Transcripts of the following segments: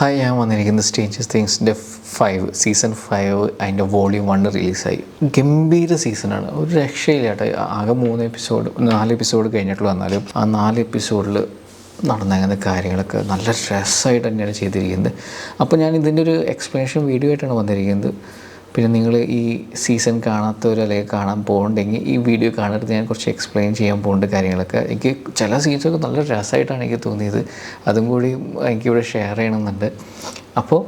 Hi ഞാൻ വന്നിരിക്കുന്നത് things തിങ്സിന്റെ ഫൈവ് സീസൺ ഫൈവ് അതിന്റെ വോളിയം വൺ റിലീസായി ഗംഭീര സീസണാണ് ഒരു രക്ഷയില്ല കേട്ടോ. ആകെ മൂന്ന് എപ്പിസോഡ് നാല് എപ്പിസോഡ് കഴിഞ്ഞിട്ട് വന്നാലും ആ നാല് എപ്പിസോഡിൽ നടന്നങ്ങനെ കാര്യങ്ങളൊക്കെ നല്ല രസമായിട്ട് തന്നെയാണ് ചെയ്തിരിക്കുന്നത്. അപ്പോൾ ഞാൻ ഇതിന്റെ ഒരു എക്സ്പ്ലനേഷൻ വീഡിയോ ആയിട്ടാണ് വന്നിരിക്കുന്നത്. പിന്നെ നിങ്ങൾ ഈ സീസൺ കാണാത്തവർ അല്ലെങ്കിൽ കാണാൻ പോകണ്ടെങ്കിൽ ഈ വീഡിയോ കാണരുത്. ഞാൻ കുറച്ച് എക്സ്പ്ലെയിൻ ചെയ്യാൻ പോകുന്നുണ്ട് കാര്യങ്ങളൊക്കെ. എനിക്ക് ചില സീൻസൊക്കെ നല്ല രസമായിട്ടാണ് എനിക്ക് തോന്നിയത്. അതും കൂടി എനിക്കിവിടെ ഷെയർ ചെയ്യണമെന്നുണ്ട്. അപ്പോൾ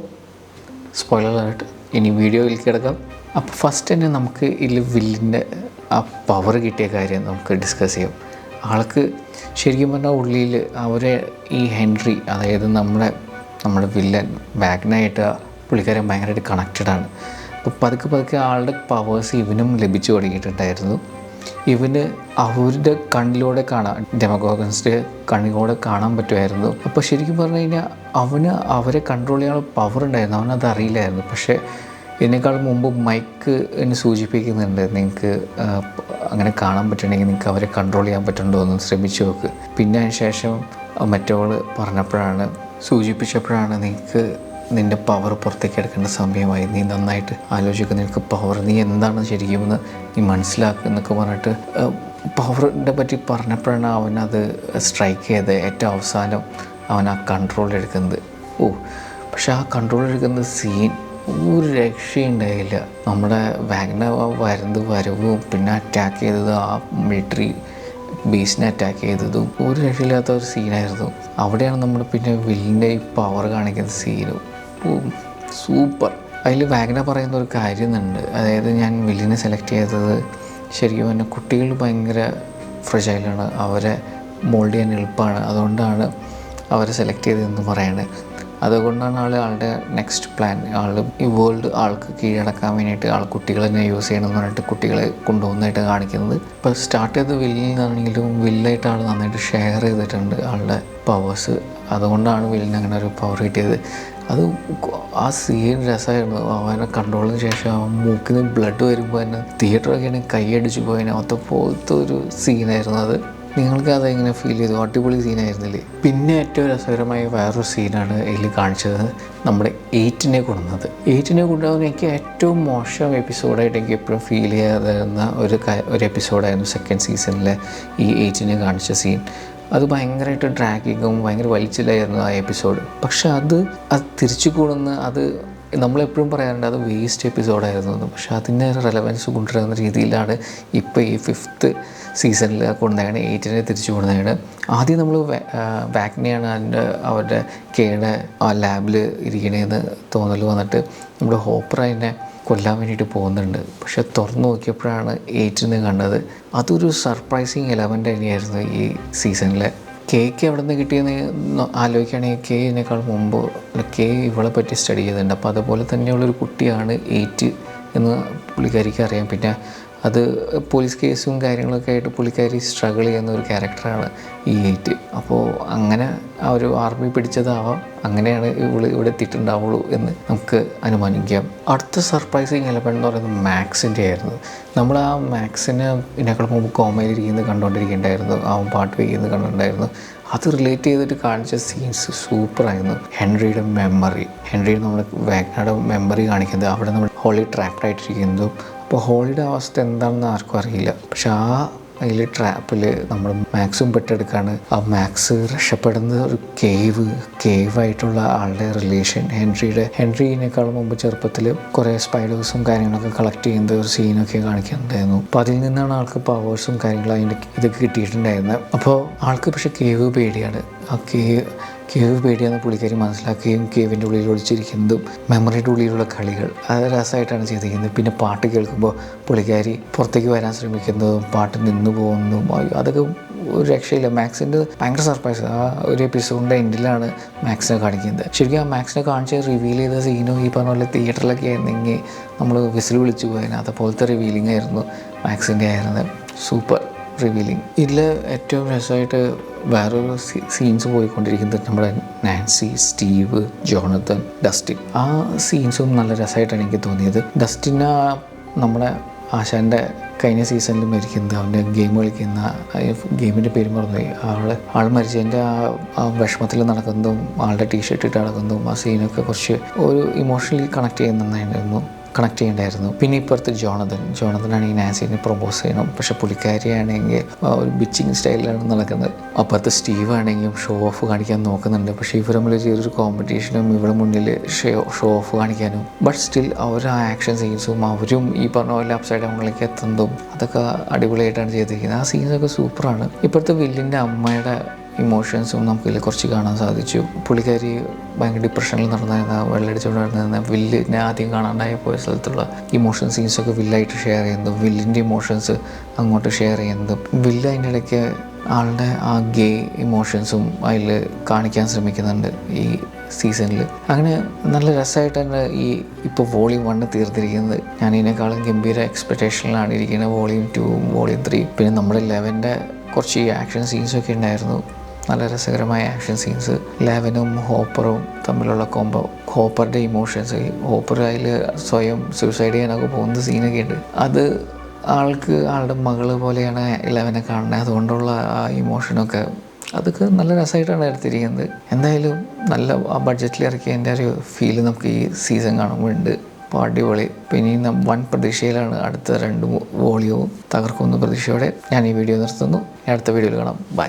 സ്പോയിലർ ആയിട്ട് ഇനി വീഡിയോയിൽ കിടക്കാം. അപ്പോൾ ഫസ്റ്റ് തന്നെ നമുക്ക് ഇതിൽ വില്ലിന്റെ ആ പവർ കിട്ടിയ കാര്യം നമുക്ക് ഡിസ്കസ് ചെയ്യാം. ആൾക്ക് ശരിക്കും പറഞ്ഞാൽ ഉള്ളിൽ അവരെ ഈ ഹെൻറി അതായത് നമ്മുടെ നമ്മുടെ വില്ലൻ ബാഗ്നായിട്ട് പുള്ളിക്കാരൻ ഭയങ്കരമായിട്ട് കണക്റ്റഡാണ് അപ്പോൾ പതുക്കെ പതുക്കെ ആളുടെ പവേഴ്സ് ഇവനും ലഭിച്ചു തുടങ്ങിയിട്ടുണ്ടായിരുന്നു. ഇവന് അവരുടെ കണ്ണിലൂടെ കാണാൻ ഡെമഗോഗൻസിന്റെ കണ്ണിലൂടെ കാണാൻ പറ്റുമായിരുന്നു. അപ്പോൾ ശരിക്കും പറഞ്ഞു കഴിഞ്ഞാൽ അവന് അവരെ കൺട്രോൾ ചെയ്യാനുള്ള പവർ ഉണ്ടായിരുന്നു. അവനത് അറിയില്ലായിരുന്നു. പക്ഷേ എന്നേക്കാൾ മുമ്പ് മൈക്ക് എന്നെ സൂചിപ്പിക്കുന്നുണ്ട് നിങ്ങൾക്ക് അങ്ങനെ കാണാൻ പറ്റണമെങ്കിൽ നിങ്ങൾക്ക് അവരെ കൺട്രോൾ ചെയ്യാൻ പറ്റുന്നുണ്ടോ എന്ന് ശ്രമിച്ചു നോക്ക്. പിന്നെ അതിന് ശേഷം മറ്റവൾ പറഞ്ഞപ്പോഴാണ് സൂചിപ്പിച്ചപ്പോഴാണ് നിങ്ങൾക്ക് നിന്റെ പവർ പുറത്തേക്ക് എടുക്കേണ്ട സമയമായി. നീ നന്നായിട്ട് ആലോചിക്കുക നിനക്ക് പവർ നീ എന്താണ് ശരിക്കുമെന്ന് നീ മനസ്സിലാക്കുക എന്നൊക്കെ പറഞ്ഞിട്ട് പവറിനെ പറ്റി പറഞ്ഞപ്പോഴാണ് അവനത് സ്ട്രൈക്ക് ചെയ്ത് ഏറ്റവും അവസാനം അവൻ ആ കൺട്രോൾ എടുക്കുന്നത്. ഓ പക്ഷെ ആ കൺട്രോൾ എടുക്കുന്ന സീൻ ഒരു രക്ഷയുണ്ടായില്ല നമ്മുടെ വാഗ്ന വരുന്നത് വരവും പിന്നെ അറ്റാക്ക് ചെയ്തത് ആ മിലിറ്ററി ബേസിനെ അറ്റാക്ക് ചെയ്തതും ഒരു രക്ഷയില്ലാത്ത ഒരു സീനായിരുന്നു അവിടെയാണ് നമ്മൾ പിന്നെ വില്ലിന്റെ ഈ പവർ കാണിക്കുന്ന സീനും ഓ സൂപ്പർ. അതിൽ വാഗ്ന പറയുന്ന ഒരു കാര്യം ഉണ്ട് അതായത് ഞാൻ വില്ലിനെ സെലക്ട് ചെയ്തത് ശരിക്കും പറഞ്ഞാൽ കുട്ടികൾ ഭയങ്കര ഫ്രജൈലാണ് അവരെ മോൾഡ് ചെയ്യാൻ എളുപ്പമാണ്. അതുകൊണ്ടാണ് അവരെ സെലക്ട് ചെയ്തതെന്ന് പറയണത് അതുകൊണ്ടാണ് ആൾ ആളുടെ നെക്സ്റ്റ് പ്ലാൻ ആൾ ഈ വേൾഡ് ആൾക്ക് കീഴടക്കാൻ വേണ്ടിയിട്ട് ആൾ കുട്ടികളെ തന്നെ യൂസ് ചെയ്യണമെന്ന് പറഞ്ഞിട്ട് കുട്ടികളെ കൊണ്ടുപോകുന്നതായിട്ട് കാണിക്കുന്നത്. ഇപ്പോൾ സ്റ്റാർട്ട് ചെയ്ത വില്ലിൽ നിന്നാണെങ്കിലും വില്ലായിട്ട് ആൾ നന്നായിട്ട് ഷെയർ ചെയ്തിട്ടുണ്ട് ആളുടെ പവേഴ്സ് അതുകൊണ്ടാണ് വില്ലിന് അങ്ങനെ ഒരു പവർ കിട്ടിയത്. അത് ആ സീൻ രസമായിരുന്നു അവനെ കണ്ടോളിന് ശേഷം അവൻ മൂക്കിൽ നിന്ന് ബ്ലഡ് വരുമ്പോൾ തന്നെ തിയേറ്ററൊക്കെ ആണെങ്കിൽ കൈയടിച്ച് പോയതിനെ അത്ത പോലത്തെ ഒരു സീനായിരുന്നു അത്. നിങ്ങൾക്ക് അതെങ്ങനെ ഫീൽ ചെയ്തു? അടിപൊളി സീനായിരുന്നില്ലേ പിന്നെ ഏറ്റവും രസകരമായ വേറൊരു സീനാണ് ഇതിൽ കാണിച്ചത് നമ്മുടെ എയ്റ്റിനെ കൊണ്ടുവന്നത് എയ്റ്റിനെ കൊണ്ടുവന്നത് എനിക്ക് ഏറ്റവും മോശം എപ്പിസോഡായിട്ട് എനിക്ക് എപ്പോഴും ഫീൽ ചെയ്യാതിരുന്ന ഒരു ഒരു എപ്പിസോഡായിരുന്നു സെക്കൻഡ് സീസണിലെ ഈ എയ്റ്റിനെ കാണിച്ച സീൻ അത് ഭയങ്കരമായിട്ട് ഡ്രാഗിങ്ങും ഭയങ്കര വലിച്ചിലായിരുന്നു ആ എപ്പിസോഡ് പക്ഷെ അത് അത് തിരിച്ചു കൂടുന്ന അത് നമ്മളെപ്പോഴും പറയാറുണ്ട് അത് വേസ്റ്റ് എപ്പിസോഡായിരുന്നു എന്ന്. പക്ഷെ അതിന്റെ റെലവൻസ് കൊണ്ടുവരുന്ന രീതിയിലാണ് ഇപ്പോൾ ഈ ഫിഫ്ത്ത് സീസണിൽ കൊണ്ടുവന്നതാണ് എയ്റ്റിനെ തിരിച്ചു കൊണ്ടുവന്നതാണ് ആദ്യം നമ്മൾ വാക്നെയാണ് അതിന്റെ അവരുടെ കേടെ ആ ലാബിൽ ഇരിക്കണേന്ന് തോന്നൽ വന്നിട്ട് നമ്മുടെ ഹോപ്പർ അതിനെ കൊല്ലാൻ വേണ്ടിയിട്ട് പോകുന്നുണ്ട്. പക്ഷെ തുറന്നു നോക്കിയപ്പോഴാണ് എയ്റ്റിന് കണ്ടത് അതൊരു സർപ്രൈസിങ് എലമെന്റ് തന്നെയായിരുന്നു ഈ സീസണിലെ കേക്ക് എവിടെ നിന്ന് കിട്ടിയെന്ന് ആലോചിക്കുകയാണെങ്കിൽ കേനേക്കാൾ മുമ്പ് കെ ഇവളെ പറ്റി സ്റ്റഡി ചെയ്തിട്ടുണ്ട്. അപ്പോൾ അതുപോലെ തന്നെയുള്ളൊരു കുട്ടിയാണ് എയ്റ്റ് എന്ന് പുള്ളിക്കാരിക്ക് അറിയാം. പിന്നെ അത് പോലീസ് കേസും കാര്യങ്ങളൊക്കെ ആയിട്ട് പുള്ളിക്കാരി സ്ട്രഗിൾ ചെയ്യുന്ന ഒരു ക്യാരക്ടറാണ് ഈ എയ്റ്റ് അപ്പോൾ അങ്ങനെ ആ ഒരു ആർമി പിടിച്ചതാവാം. അങ്ങനെയാണ് ഇവൾ ഇവിടെ എത്തിയിട്ടുണ്ടാവുള്ളൂ എന്ന് നമുക്ക് അനുമാനിക്കാം. അടുത്ത സർപ്രൈസിങ് എലമെന്റ് എന്ന് പറയുന്നത് മാക്സിന്റെ ആയിരുന്നു. നമ്മൾ ആ മാക്സിന് ഇതിനേക്കാൾ മുമ്പ് കോമയിലിരിക്കുന്നത് കണ്ടുകൊണ്ടിരിക്കുന്നുണ്ടായിരുന്നു അവൻ പാട്ട് വയ്ക്കുന്നത് കണ്ടുണ്ടായിരുന്നു അത് റിലേറ്റ് ചെയ്തിട്ട് കാണിച്ച സീൻസ് സൂപ്പറായിരുന്നു ഹെൻറിയുടെ മെമ്മറി ഹെൻറി നമ്മുടെ വാഗ്നയുടെ മെമ്മറി കാണിക്കുന്നത് അവിടെ നമ്മൾ ഹോളി ട്രാപ്ഡായിട്ടിരിക്കുന്നതും അപ്പോൾ ഹോളിയുടെ അവസ്ഥ എന്താണെന്ന് ആർക്കും അറിയില്ല. പക്ഷെ ആ അതിൽ ട്രാപ്പിൽ നമ്മൾ മാക്സും പെട്ടെടുക്കാണ്. ആ മാക്സ് രക്ഷപ്പെടുന്ന ഒരു കേവ് കേവായിട്ടുള്ള ആളുടെ റിലേഷൻ ഹെൻറിയുടെ ഹെൻറിനേക്കാളും മുമ്പ് ചെറുപ്പത്തിൽ കുറേ സ്പൈഡേഴ്സും കാര്യങ്ങളൊക്കെ കളക്ട് ചെയ്യുന്ന ഒരു സീനൊക്കെ കാണിക്കുന്നുണ്ടായിരുന്നു അപ്പോൾ അതിൽ നിന്നാണ് ആൾക്ക് പവേഴ്സും കാര്യങ്ങളും അതിന്റെ ഇതൊക്കെ കിട്ടിയിട്ടുണ്ടായിരുന്നത്. അപ്പോൾ ആൾക്ക് പക്ഷേ കേവ് പേടിയാണ്. ആ കേവ് കേവ് പേടിയാന്ന് പുള്ളിക്കാരി മനസ്സിലാക്കുകയും കേവിന്റെ ഉള്ളിൽ ഒളിച്ചിരിക്കുന്നതും മെമ്മറിയുടെ ഉള്ളിലുള്ള കളികൾ അത് രസമായിട്ടാണ് ചെയ്തിരിക്കുന്നത്. പിന്നെ പാട്ട് കേൾക്കുമ്പോൾ പുള്ളിക്കാരി പുറത്തേക്ക് വരാൻ ശ്രമിക്കുന്നതും പാട്ട് നിന്നു പോകുന്നതും അതൊക്കെ ഒരു രക്ഷയില്ല. മാക്സിന്റെ ഭയങ്കര സർപ്രൈസ് ആ ഒരു എപ്പിസോഡിന്റെ എൻഡിലാണ് മാക്സിനെ കാണിക്കുന്നത്. ശരിക്കും ആ മാക്സിനെ കാണിച്ച് റിവീൽ ചെയ്ത സീനും ഈ പറഞ്ഞ പോലെ തിയേറ്ററിലൊക്കെ ആയിരുന്നെങ്കിൽ നമ്മൾ വിസിൽ വിളിച്ചു പോയതിനകത്തെ അതുപോലത്തെ റിവീലിംഗ് ആയിരുന്നു മാക്സിന്റെ ആയിരുന്നത്. സൂപ്പർ റിവീലിംഗ് ഇതിൽ ഏറ്റവും രസമായിട്ട് വേറൊരു സീൻസ് പോയിക്കൊണ്ടിരിക്കുന്നത് നമ്മുടെ നാൻസി സ്റ്റീവ് ജോണത്തൻ ഡസ്റ്റിൻ. ആ സീൻസും നല്ല രസമായിട്ടാണ് എനിക്ക് തോന്നിയത്. ഡസ്റ്റിന് നമ്മുടെ ആശാന്റെ കഴിഞ്ഞ സീസണിൽ മരിക്കുന്നത് അവന്റെ ഗെയിം കളിക്കുന്ന ഗെയിമിന്റെ പേര് മറന്നുപോയി. ആളെ ആൾ മരിച്ചതിന്റെ ആ വിഷമത്തിൽ നടക്കുന്നതും ആളുടെ ടീഷർട്ട് ഇട്ട് നടക്കുന്നതും ആ സീനൊക്കെ കുറച്ച് ഒരു ഇമോഷണലി കണക്ട് ചെയ്യുന്നുണ്ടായിരുന്നു കണക്ട് ചെയ്യണ്ടായിരുന്നു. പിന്നെ ഇപ്പുറത്ത് ജോണതൻ. ജോണതനാണെങ്കിൽ നാസിനെ പ്രൊപ്പോസ് ചെയ്യണം പക്ഷെ പുള്ളിക്കാരിയാണെങ്കിൽ ഒരു ബിച്ചിങ് സ്റ്റൈലിലാണ് നടക്കുന്നത്. അപ്പുറത്ത് സ്റ്റീവ് ആണെങ്കിലും ഷോ ഓഫ് കാണിക്കാൻ നോക്കുന്നുണ്ട്. പക്ഷേ ഇവർ തമ്മിൽ ചെറിയൊരു കോമ്പറ്റീഷനും ഇവിടെ മുന്നിൽ ഷോ ഓഫ് കാണിക്കാനും. ബട്ട് സ്റ്റിൽ അവർ ആ ആക്ഷൻ സീൻസും അവരും ഈ പറഞ്ഞ പോലെ അപ്സൈഡ് ഡൗണിലേക്ക് എത്തുന്നതും അതൊക്കെ അടിപൊളിയായിട്ടാണ് ചെയ്തിരിക്കുന്നത്. ആ സീൻസൊക്കെ സൂപ്പറാണ് ഇപ്പോഴത്തെ വില്ലിന്റെ അമ്മയുടെ ഇമോഷൻസും നമുക്കിതിൽ കുറച്ച് കാണാൻ സാധിച്ചു. പുള്ളിക്കാരി ഭയങ്കര ഡിപ്രഷനിൽ നടന്നിരുന്ന വെള്ളടിച്ചുകൊണ്ട് നടന്നിരുന്ന വില്ലിനെ ആദ്യം കാണാണ്ടായി പോയ സ്ഥലത്തുള്ള ഇമോഷൻ സീൻസൊക്കെ വില്ലായിട്ട് ഷെയർ ചെയ്യുന്നതും വില്ലിന്റെ ഇമോഷൻസ് അങ്ങോട്ട് ഷെയർ ചെയ്യുന്നതും. വില്ല് അതിന്റെ ഇടയ്ക്ക് ആളുടെ ആ ഗേ ഇമോഷൻസും അതിൽ കാണിക്കാൻ ശ്രമിക്കുന്നുണ്ട് ഈ സീസണിൽ അങ്ങനെ നല്ല രസമായിട്ട് തന്നെ ഈ ഇപ്പോൾ വോളിയം വണ്ണ് തീർത്തിരിക്കുന്നത്. ഞാൻ ഇതിനേക്കാളും ഗംഭീര എക്സ്പെക്റ്റേഷനിലാണ് ഇരിക്കുന്നത്. വോളിയം ടു വോളിയം ത്രീ പിന്നെ നമ്മുടെ ലെവന്റെ കുറച്ച് ആക്ഷൻ സീൻസൊക്കെ ഉണ്ടായിരുന്നു. നല്ല രസകരമായ ആക്ഷൻ സീൻസ് ലെവനും ഹോപ്പറും തമ്മിലുള്ള കോംബോ ഹോപ്പറുടെ ഇമോഷൻസ് ഹോപ്പർ അതിൽ സ്വയം സൂയിസൈഡ് ചെയ്യാനൊക്കെ പോകുന്ന സീനൊക്കെ ഉണ്ട്. അത് ആൾക്ക് ആളുടെ മകൾ പോലെയാണ് ഇലവനെ കാണുന്നത്. അതുകൊണ്ടുള്ള ആ ഇമോഷനൊക്കെ അതൊക്കെ നല്ല രസമായിട്ടാണ് എടുത്തിരിക്കുന്നത്. എന്തായാലും നല്ല ആ ബഡ്ജറ്റിൽ ഇറക്കിയതിന്റെ ഒരു ഫീൽ നമുക്ക് ഈ സീസൺ കാണുമ്പോഴുണ്ട്. അപ്പോൾ അടിപൊളി. പിന്നെ ഈ നം- വൻ പ്രതീക്ഷയിലാണ് അടുത്ത രണ്ട് വോളിയവും തകർക്കുന്ന പ്രതീക്ഷയോടെ ഞാൻ ഈ വീഡിയോ നിർത്തുന്നു. അടുത്ത വീഡിയോയിൽ കാണാം. ബൈ